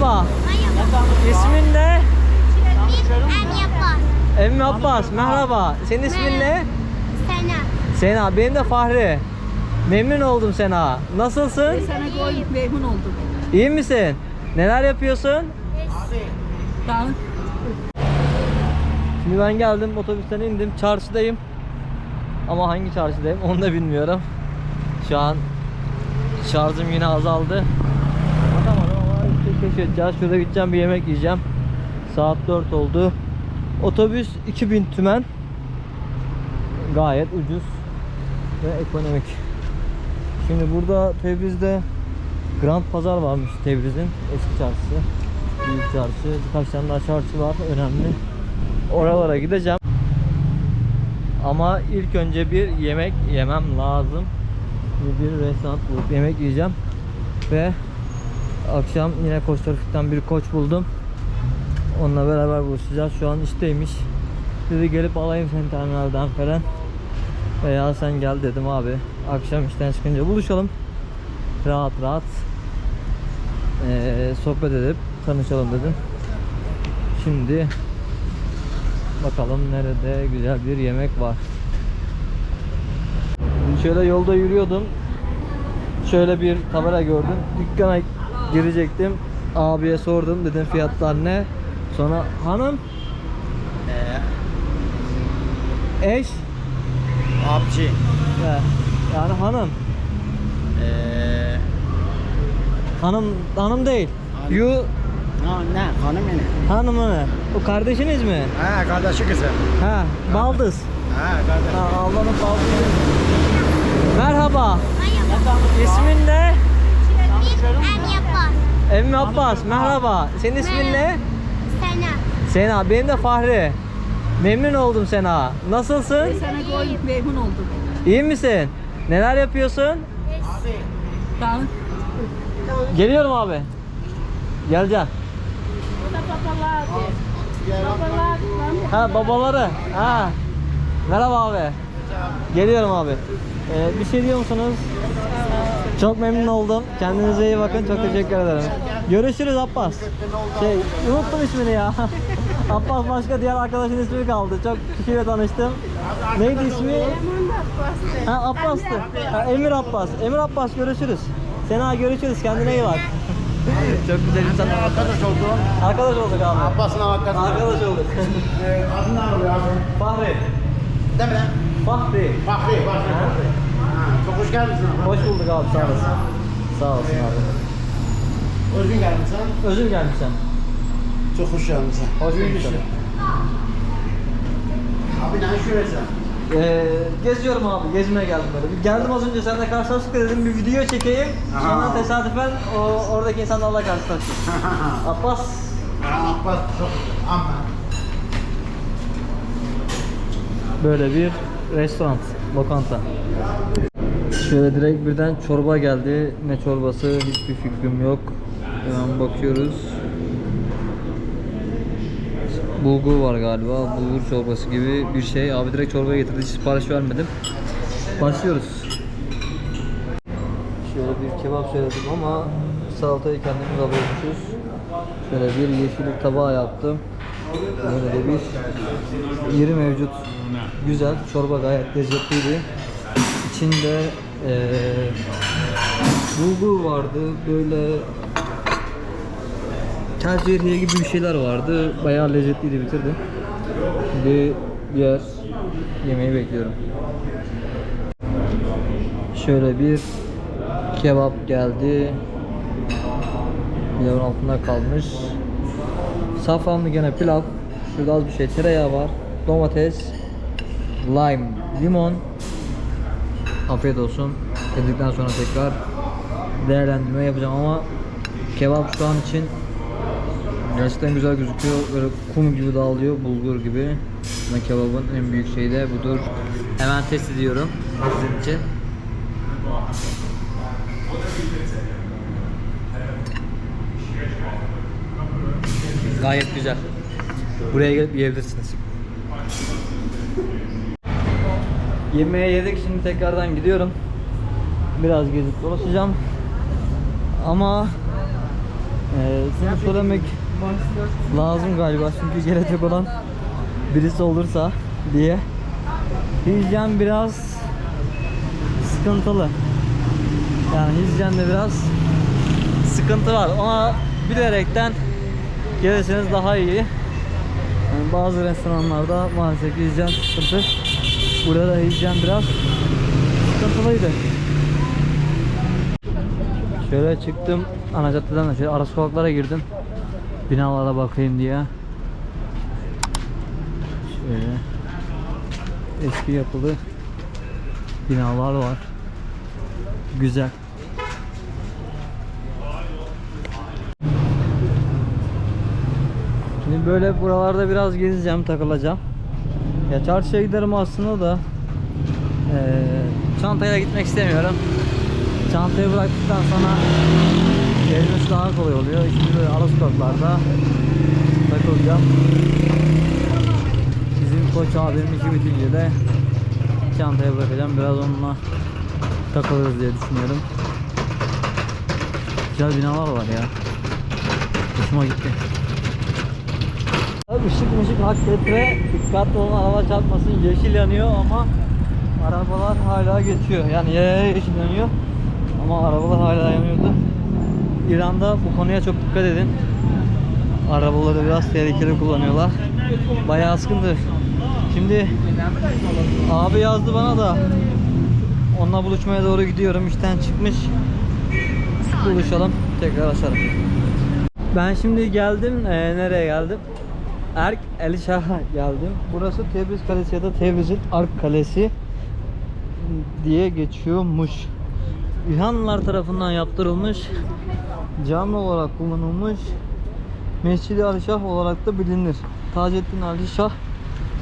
Merhaba. İsmin ne? Emmi Abbas. Merhaba. Senin ismin ne? Sena. Sena. Benim de Fahri. Memnun oldum Sena. Nasılsın? Sana gol memnun oldum. İyi misin? Neler yapıyorsun? Tamam. Şimdi ben geldim otobüsten indim çarşıdayım Ama hangi çarşıdayım onu da bilmiyorum Şu an şarjım yine azaldı işte keşfedeceğiz Şurada gideceğim bir yemek yiyeceğim Saat 4 oldu Otobüs 2000 tümen Gayet ucuz Ve ekonomik Şimdi burada Tebriz'de Grand Pazar varmış Tebriz'in eski çarşısı Büyük çarşı Birkaç tane daha çarşı var önemli Oralara gideceğim. Ama ilk önce bir yemek yemem lazım. Bir restoran bulup yemek yiyeceğim. Ve akşam yine koç bir koç buldum. Onunla beraber buluşacağız. Şu an işteymiş. Dedi gelip alayım seni terminalden falan. Veya sen gel dedim abi. Akşam işten çıkınca buluşalım. Rahat rahat eee, sohbet edip tanışalım dedim. Şimdi Bakalım nerede güzel bir yemek var. Şöyle yolda yürüyordum. Şöyle bir tabela gördüm. Dükkana girecektim. Abiye sordum dedim fiyatlar ne? Sonra hanım eş Abci. He, yani hanım Eee hanım hanım değil. Hanım. You ne, ne hanım ne? hanımı. O kardeşiniz mi? Ha kardeşi kızı. Ha, baldız. Ha kardeş. Ha, Allah'ın baldızı. Merhaba. Merhaba. İsmin ne? Emmi Abbas. Merhaba. Senin ismin ne? Sena. Sena. Benim de Fahri. Memnun oldum Sena. Nasılsın? Sana gol memnun oldum. İyi misin? Neler yapıyorsun? Tamam. Geliyorum abi. Geleceğim. Ha babaları. Ha. Merhaba abi. Geliyorum abi. Ee, bir şey diyor musunuz? Çok memnun oldum. Kendinize iyi bakın. Çok teşekkür ederim. Görüşürüz Abbas. Şey, unuttum ismini ya. Abbas başka diğer arkadaşın ismi kaldı. Çok kişiyle tanıştım. Neydi ismi? Ha Abbas'tı. Ha, Emir Abbas. Emir Abbas görüşürüz. Sena görüşürüz. Kendine iyi bak. Çok güzel insanlar. Arkadaş oldum. Arkadaş olduk abi. Abbas'ın arkadaşı. Arkadaş olduk. Adın ne abi? Fahri. Değil mi lan? Fahri. Fahri, Fahri. Ha? Çok hoş geldin. Hoş bulduk abi sağ olasın. Sağ olasın abi. Özgün geldin sen. Özür gelmişsin. Çok hoş geldin sen. Hoş bulduk. Abi ne şurası? Ee, geziyorum abi, gezmeye geldim böyle. Bir geldim az önce seninle karşılaştık da dedim bir video çekeyim. Sonra Aha. tesadüfen o oradaki insanlarla karşılaştık. Abbas, Ha, Abbas çok Amma. böyle bir restoran, lokanta. Şöyle direkt birden çorba geldi. Ne çorbası hiçbir fikrim yok. Hemen bakıyoruz. Bulgur var galiba. Bulgur çorbası gibi bir şey. Abi direkt çorbaya getirdi. Hiç sipariş vermedim. Başlıyoruz. Şöyle bir kebap söyledim ama salatayı kendimiz alıyormuşuz. Şöyle bir yeşillik tabağı yaptım. Böyle de bir yeri mevcut. Güzel. Çorba gayet lezzetliydi. İçinde eee bulgur vardı. Böyle Tercihriye gibi bir şeyler vardı. Bayağı lezzetliydi bitirdim. Şimdi diğer yemeği bekliyorum. Şöyle bir kebap geldi. Pilavın altında kalmış. Safranlı gene pilav. Şurada az bir şey tereyağı var. Domates, lime, limon. Afiyet olsun. Yedikten sonra tekrar değerlendirme yapacağım ama kebap şu an için gerçekten güzel gözüküyor. Böyle kum gibi dağılıyor, bulgur gibi. Ama kebabın en büyük şeyi de budur. Hemen test ediyorum sizin için. Gayet güzel. Buraya gelip yiyebilirsiniz. Yemeği yedik şimdi tekrardan gidiyorum. Biraz gezip dolaşacağım. Ama e, şunu söylemek lazım galiba çünkü gelecek olan birisi olursa diye. Hijyen biraz sıkıntılı. Yani hijyende biraz sıkıntı var. Ona bilerekten gelirseniz daha iyi. Yani bazı restoranlarda maalesef hijyen sıkıntı. Burada da hijyen biraz sıkıntılıydı. Şöyle çıktım ana caddeden de şöyle ara sokaklara girdim. Binalara bakayım diye. Şöyle eski yapılı binalar var. Güzel. Şimdi böyle buralarda biraz gezeceğim, takılacağım. Ya çarşıya giderim aslında da eee çantayla gitmek istemiyorum. Çantayı bıraktıktan sonra gezmesi daha kolay oluyor. Şimdi böyle ara sokaklarda takılacağım. Bizim koç abim işi bitince de çantaya bırakacağım. Biraz onunla takılırız diye düşünüyorum. Güzel binalar var ya. Hoşuma gitti. Işık mışık hak etre dikkatli olun araba çarpmasın. Yeşil yanıyor ama arabalar hala geçiyor. Yani yeşil yanıyor. Ama arabalar hala yanıyordu. İran'da bu konuya çok dikkat edin. Arabaları biraz tehlikeli kullanıyorlar. Bayağı sıkıntı. Şimdi abi yazdı bana da. Onunla buluşmaya doğru gidiyorum. İşten çıkmış. Buluşalım. Tekrar açarım. Ben şimdi geldim. Ee, nereye geldim? Erk Elişah'a geldim. Burası Tebriz Kalesi ya da Tebriz'in Ark Kalesi diye geçiyormuş. İlhanlılar tarafından yaptırılmış, cami olarak kullanılmış, Mescid-i Alişah olarak da bilinir. Taceddin Alişah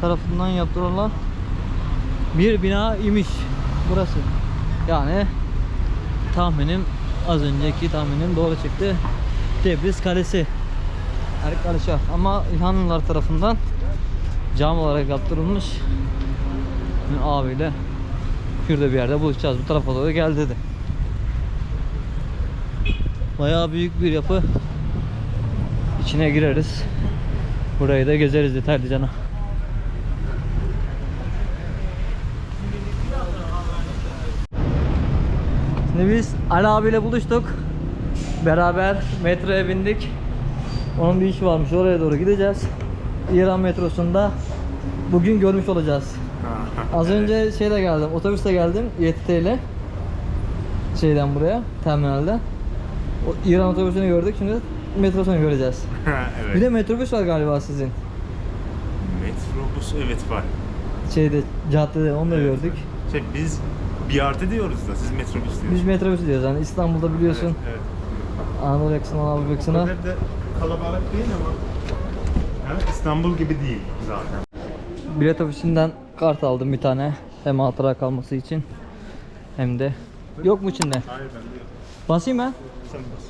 tarafından yaptırılan bir bina imiş burası. Yani tahminim az önceki tahminim doğru çıktı. Tebriz Kalesi. Erk Alişah ama İlhanlılar tarafından cam olarak yaptırılmış. Şimdi abiyle şurada bir yerde buluşacağız. Bu tarafa doğru gel dedi. Bayağı büyük bir yapı. İçine gireriz. Burayı da gezeriz detaylıca. Şimdi biz Ali abiyle buluştuk. Beraber metroya bindik. Onun bir işi varmış. Oraya doğru gideceğiz. İran metrosunda bugün görmüş olacağız. Az önce şeyle geldim. Otobüsle geldim. YTT ile. Şeyden buraya. Terminalden. O İran otobüsünü gördük. Şimdi metrosunu göreceğiz. evet. Bir de metrobüs var galiba sizin. Metrobüs evet var. Şeyde caddede onu da Evet, gördük. Şey biz BRT diyoruz da siz metrobüs diyorsunuz. Biz metrobüs diyoruz yani İstanbul'da biliyorsun. Evet, evet. Anadolu yakasından O yakasına. Kalabalık değil ama yani İstanbul gibi değil zaten. Bilet ofisinden kart aldım bir tane. Hem hatıra kalması için hem de yok mu içinde? Hayır ben de yok. Basayım ben. Sen bas.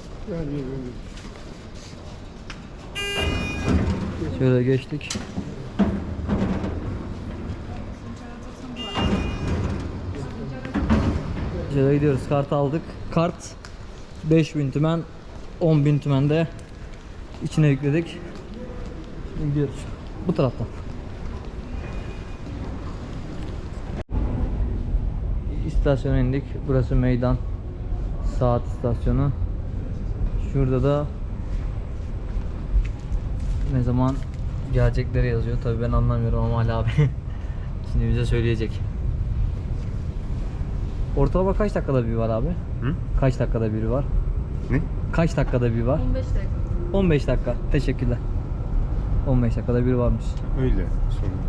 Şöyle geçtik. Şöyle gidiyoruz. Kart aldık. Kart 5000 tümen 10.000 tümende içine yükledik. Şimdi gidiyoruz. Bu taraftan. İstasyona indik. Burası meydan. Saat istasyonu. Şurada da ne zaman gelecekleri yazıyor. Tabii ben anlamıyorum ama Ali abi şimdi bize söyleyecek. Ortalama kaç dakikada bir var abi? Hı? Kaç dakikada biri var? Ne? Kaç dakikada bir var? 15 dakika. 15 dakika. Teşekkürler. 15 dakikada bir varmış. Öyle sorun.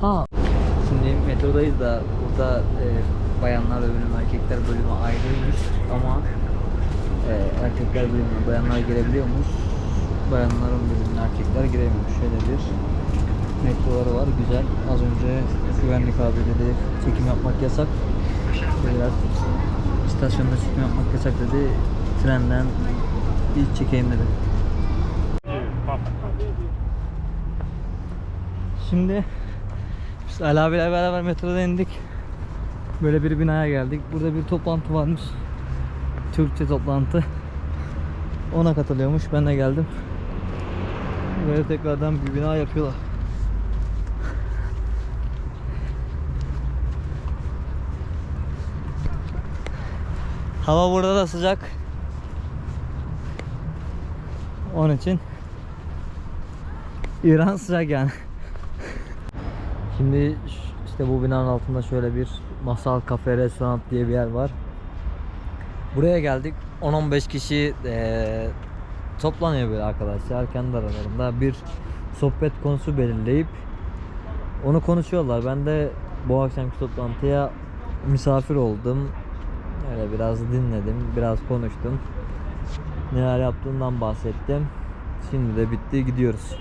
Ha. Şimdi metrodayız da burada e, bayanlar bölümü, erkekler bölümü ayrıymış ama e, erkekler bölümüne bayanlar girebiliyormuş. Bayanların bölümüne erkekler giremiyormuş. Şöyle bir metroları var. Güzel. Az önce güvenlik abi dedi çekim yapmak yasak. Biraz istasyonda çekim yapmak yasak dedi. Trenden bir çekeyim dedi. Şimdi biz Ali abiyle beraber metroda indik. Böyle bir binaya geldik. Burada bir toplantı varmış. Türkçe toplantı. Ona katılıyormuş. Ben de geldim. Böyle tekrardan bir bina yapıyorlar. Hava burada da sıcak. Onun için İran sıcak yani. Şimdi işte bu binanın altında şöyle bir masal kafe restoran diye bir yer var. Buraya geldik. 10-15 kişi eee, toplanıyor böyle arkadaşlar kendi aralarında bir sohbet konusu belirleyip onu konuşuyorlar. Ben de bu akşamki toplantıya misafir oldum. Öyle biraz dinledim, biraz konuştum. Neler yaptığından bahsettim. Şimdi de bitti gidiyoruz.